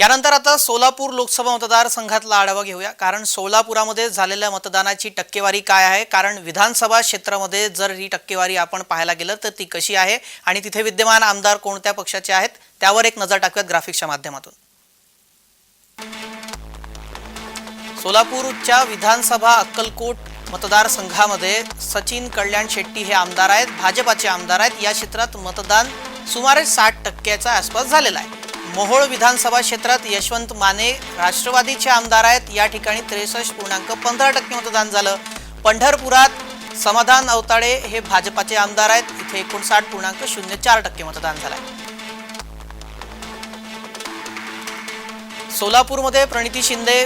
यानंतर आता सोलापूर लोकसभा मतदारसंघातला आढावा घेऊया. कारण सोलापुरामध्ये झालेल्या मतदानाची टक्केवारी काय आहे? कारण विधानसभा क्षेत्रामध्ये जर ही टक्केवारी आपण पाहायला गेलं तर ती कशी आहे? आणि तिथे विद्यमान आमदार कोणत्या पक्षाचे आहेत? त्यावर एक नजर टाकूयात ग्राफिक्सच्या माध्यमातून. सोलापूरच्या विधानसभा अक्कलकोट मतदारसंघामध्ये सचिन कल्याण शेट्टी हे आमदार आहेत. भाजपाचे आमदार आहेत. या क्षेत्रात मतदान सुमारे साठ टक्क्याच्या आसपास झालेलं आहे. मोहोळ विधानसभा क्षेत्रात यशवंत माने राष्ट्रवादीचे आमदार आहेत. या ठिकाणी त्रेसष्ट पूर्णांक पंधरा टक्के मतदान झालं. पंढरपुरात समाधान अवताडे हे भाजपाचे आमदार आहेत. इथे एकोणसाठ पूर्णांक शून्य चार टक्के मतदान झालं आहे सोलापूरमध्ये प्रणिती शिंदे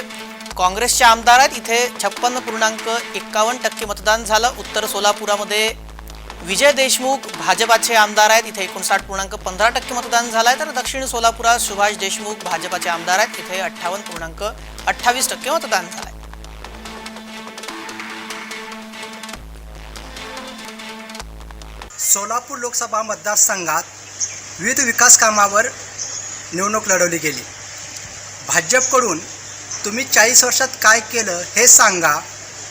काँग्रेसचे आमदार आहेत. इथे छप्पन्न पूर्णांक एक्कावन्न टक्के मतदान झालं. उत्तर सोलापुरामध्ये विजय देशमुख भाजपाचे आमदार आहेत. इथे एकोणसाठ पूर्णांक पंधरा टक्के मतदान झालं आहे तर दक्षिण सोलापुरात सुभाष देशमुख भाजपाचे आमदार आहेत. इथे अठ्ठावन्न पूर्णांक अठ्ठावीस टक्के मतदान झालं आहे सोलापूर लोकसभा मतदारसंघात विविध विकास कामावर निवडणूक लढवली गेली. भाजपकडून तुम्ही चाळीस वर्षात काय केलं हे सांगा.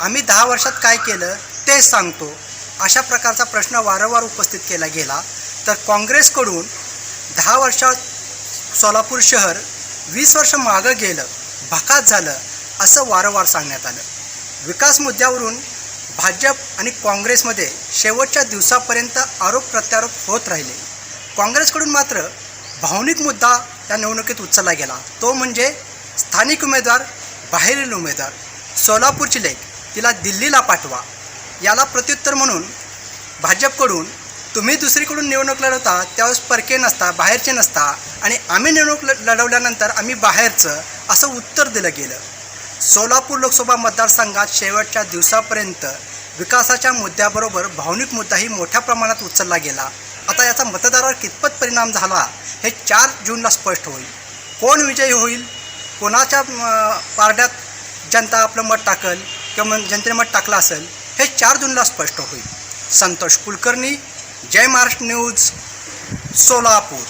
आम्ही दहा वर्षात काय केलं ते सांगतो. अशा प्रकारचा प्रश्न वारंवार उपस्थित केला गेला. तर काँग्रेसकडून दहा वर्षात सोलापूर शहर वीस वर्ष मागं गेलं भकात झालं असं वारंवार सांगण्यात आलं. विकास मुद्द्यावरून भाजप आणि काँग्रेसमध्ये शेवटच्या दिवसापर्यंत आरोप प्रत्यारोप होत राहिले. काँग्रेसकडून मात्र भावनिक मुद्दा या निवडणुकीत उचलला गेला. तो म्हणजे स्थानिक उमेदवार बाहेरील उमेदवार. सोलापूरची लेख तिला दिल्लीला पाठवा. याला प्रत्युत्तर म्हणून भाजपकडून तुम्ही दुसरीकडून निवडणूक लढवता त्यावेळेस परके नसता बाहेरचे नसता आणि आम्ही निवडणूक ल- लढवल्यानंतर आम्ही बाहेरचं असं उत्तर दिलं गेलं. सोलापूर लोकसभा मतदारसंघात शेवटच्या दिवसापर्यंत विकासाच्या मुद्द्याबरोबर भावनिक मुद्दाही मोठ्या प्रमाणात उचलला गेला. आता याचा मतदारावर कितपत परिणाम झाला हे चार जूनला स्पष्ट होईल. कोण विजयी होईल? कोणाच्या पारड्यात जनता आपलं मत टाकल किंवा जनतेने मत टाकलं असेल? हे चार जूनला स्पष्ट होईल. संतोष कुलकर्णी जय महाराष्ट्र न्यूज सोलापूर.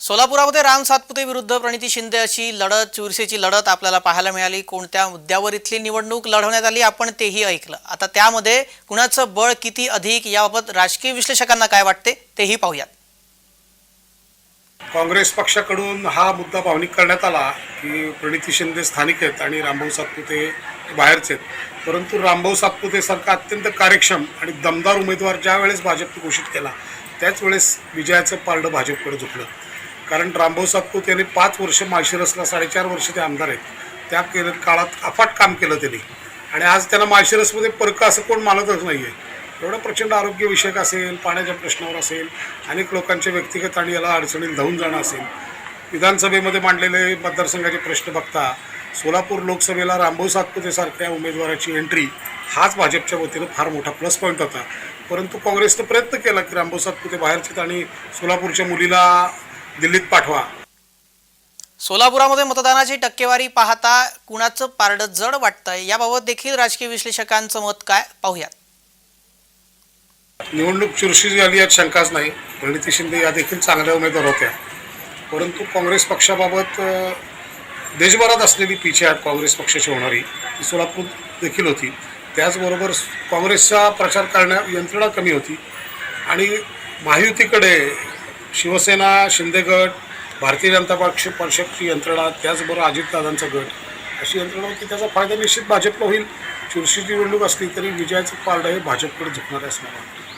सोलापुरामध्ये राम सातपुते विरुद्ध प्रणिती शिंदे अशी लढत चुरशीची लढत आपल्याला पाहायला मिळाली. कोणत्या मुद्द्यावर इथली निवडणूक लढवण्यात आली आपण तेही ऐकलं. आता त्यामध्ये कुणाचं बळ किती अधिक याबाबत राजकीय विश्लेषकांना काय वाटते तेही पाहूयात. काँग्रेस पक्षाकडून हा मुद्दा भावनिक करण्यात आला की प्रणिती शिंदे स्थानिक आहेत आणि रामभाऊ सातपुते बाहेरचे आहेत. परंतु रामभाऊ सातपुतेसारखा अत्यंत कार्यक्षम आणि दमदार उमेदवार ज्या वेळेस भाजपने घोषित केला त्याच वेळेस विजयाचं पारडं भाजपकडे झुकलं. कारण रामभाऊ सातपुते यांनी पाच वर्ष माळशिरसला साडेचार वर्ष ते आमदार आहेत. त्या केलं काळात अफाट काम केलं त्यांनी. आणि आज त्यांना माळशिरसमध्ये परकं असं कोण मानतच नाही आहे एवढं प्रचंड आरोग्यविषयक असेल पाण्याच्या प्रश्नावर असेल अनेक लोकांच्या व्यक्तिगत आणि याला अडचणीत धावून जाणं असेल. विधानसभेमध्ये मांडलेले मतदारसंघाचे प्रश्न बघता सोलापूर लोकसभेला रामभाऊ सातपुतेसारख्या उमेदवाराची एंट्री हाच भाजपच्या वतीनं फार मोठा प्लस पॉईंट होता. परंतु काँग्रेसनं प्रयत्न केला की रामभाऊ सातपुते बाहेरचे आणि सोलापूरच्या मुलीला दिल्लीत पाठवा. सोलापुरामध्ये मतदानाची टक्केवारी पाहता कुणाचं पारडं जड वाटतंय याबाबत देखील राजकीय विश्लेषकांचं मत काय? पाहूयात. निवडणूक चुरशी झाली यात शंकाच नाही. प्रणिती शिंदे या देखील चांगल्या उमेदवार होत्या. परंतु काँग्रेस पक्षाबाबत देशभरात असलेली पिछेहाट काँग्रेस पक्षाची होणारी ती सोलापूर देखील होती. त्याचबरोबर काँग्रेसचा प्रचार करण्या यंत्रणा कमी होती. आणि महायुतीकडे शिवसेना शिंदेगट भारतीय जनता पक्ष पक्षाची यंत्रणा त्याचबरोबर अजितदादांचा गट अशी यंत्रणा होती त्याचा फायदा निश्चित भाजपला होईल. चुरशीची निवडणूक असली तरी विजयाचं पारडं हे भाजपकडे झुकणार आहे. असं मला वाटतं